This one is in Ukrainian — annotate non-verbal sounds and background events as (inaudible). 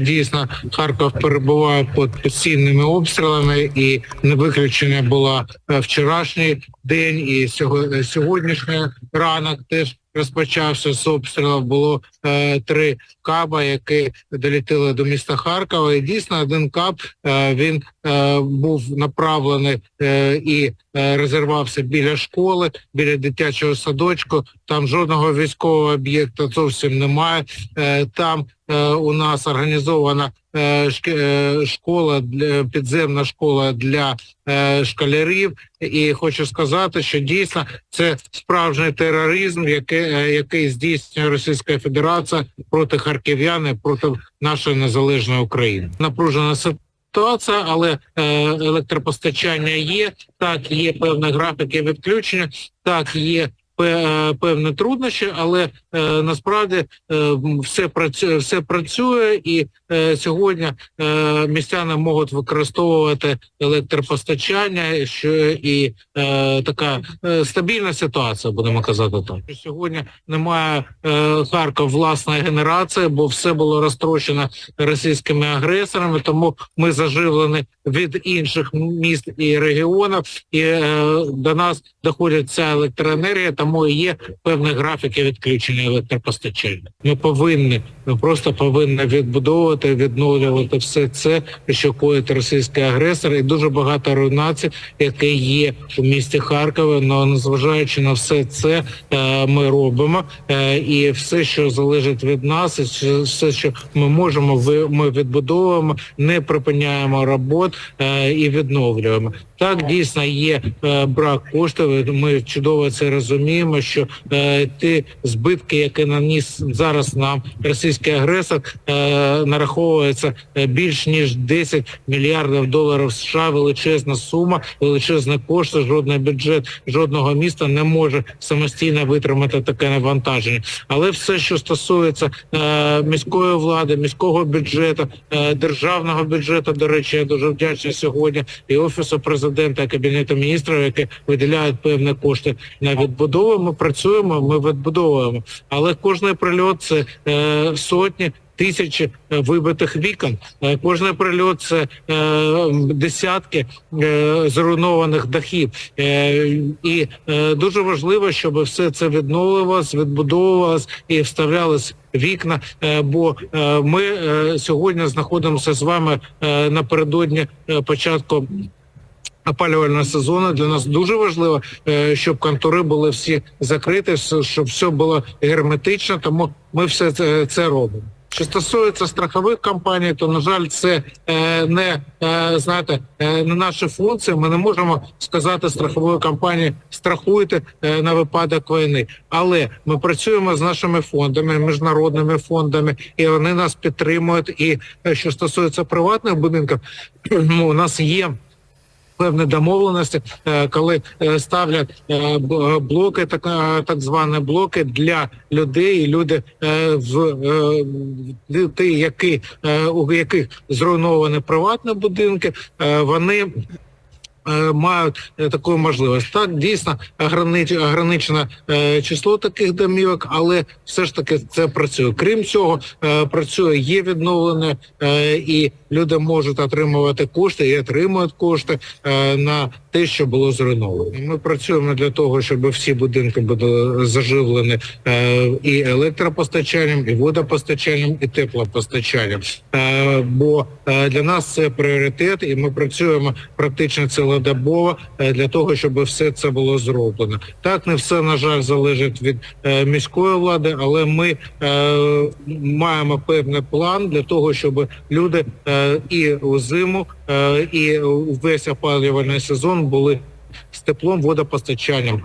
Дійсно, Харків перебуває під постійними обстрілами, і не виключення була е, вчорашній день, і сього- сьогоднішній ранок теж розпочався з обстрілів. Було е, три каба, які долетіли до міста Харкова. І дійсно один каб е, він е, був направлений е, і е, розірвався біля школи, біля дитячого садочку. Там жодного військового об'єкта зовсім немає. Е, там е, у нас організована школа для підземна школа для е, школярів. І хочу сказати, що дійсно це справжній тероризм, який, е, який здійснює Російська Федерація проти харків'ян, і проти нашої незалежної України. Напружена ситуація, але е, електропостачання є. Так, є певні графіки відключення, так є е, певні труднощі, але е, насправді е, все працює, все працює, і е, сьогодні е, містяни можуть використовувати електропостачання, що і е, така е, стабільна ситуація, будемо казати так. Сьогодні немає е, Харків власної генерації, бо все було розтрощено російськими агресорами, тому ми заживлені від інших міст і регіонів, і е, до нас доходить ця електроенергія, тому і є певні графіки відключення електропостачання. Ми повинні, ми просто повинні відбудовувати, відновлювати все це, що коїть російський агресор, і дуже багато руйнацій, які є у місті Харкові. Но незважаючи на все це, е, ми робимо е, і все, що залежить від нас, і все, що ми можемо, ми відбудовуємо, не припиняємо робот е, і відновлюємо. Так дійсно є е, брак коштів. Ми чудово це розуміємо, що е, ті збитки, які наніс зараз нам російський агресор, е, нараховується більш ніж 10 мільярдів доларів США. Величезна сума, величезні кошти. Жодний бюджет жодного міста не може самостійно витримати таке навантаження. Але все, що стосується міської влади, міського бюджету, державного бюджету, до речі, я дуже вдячний сьогодні і офісу президента, і кабінету міністрів, які виділяють певні кошти на відбудову. Ми працюємо, ми відбудовуємо. Але кожний прильот це е, сотні. Тисячі е, вибитих вікон. Е, Кожний прильот це е, десятки зруйнованих дахів. І дуже важливо, щоб все це відновлювалось, відбудовувалось і вставлялось вікна. Бо ми сьогодні знаходимося з вами напередодні початку. Опалювального сезону для нас дуже важливо, е, щоб контори були всі закриті, щоб все було герметично. Тому ми все це, це робимо. Що стосується страхових компаній, то на жаль, це е, не е, знаєте, е, не наші функції. Ми не можемо сказати страхової компанії страхуйте е, на випадок війни. Але ми працюємо з нашими фондами, міжнародними фондами, і вони нас підтримують. І е, що стосується приватних будинків, (clears throat) ну, у нас є певні домовленості, е, коли е, ставлять е, блоки, так, так звані блоки для людей, і люди в ті, які у яких зруйновані приватні будинки, вони. Е, Мають е, таку можливість. Так, дійсно огранич, ограничено е, число таких домівок, але все ж таки це працює. Крім цього, працює є відновлення, і люди можуть отримувати кошти і отримують кошти на те, що було зруйновано. Ми працюємо для того, щоб всі будинки були заживлені і електропостачанням, і водопостачанням, і теплопостачанням. Бо для нас це пріоритет, і ми працюємо практично цілодобово е, для того, щоб все це було зроблено. Так не все на жаль залежить від е, міської влади, але ми е, маємо певний план для того, щоб люди і у зиму, і весь опалювальний сезон були з теплом водопостачанням.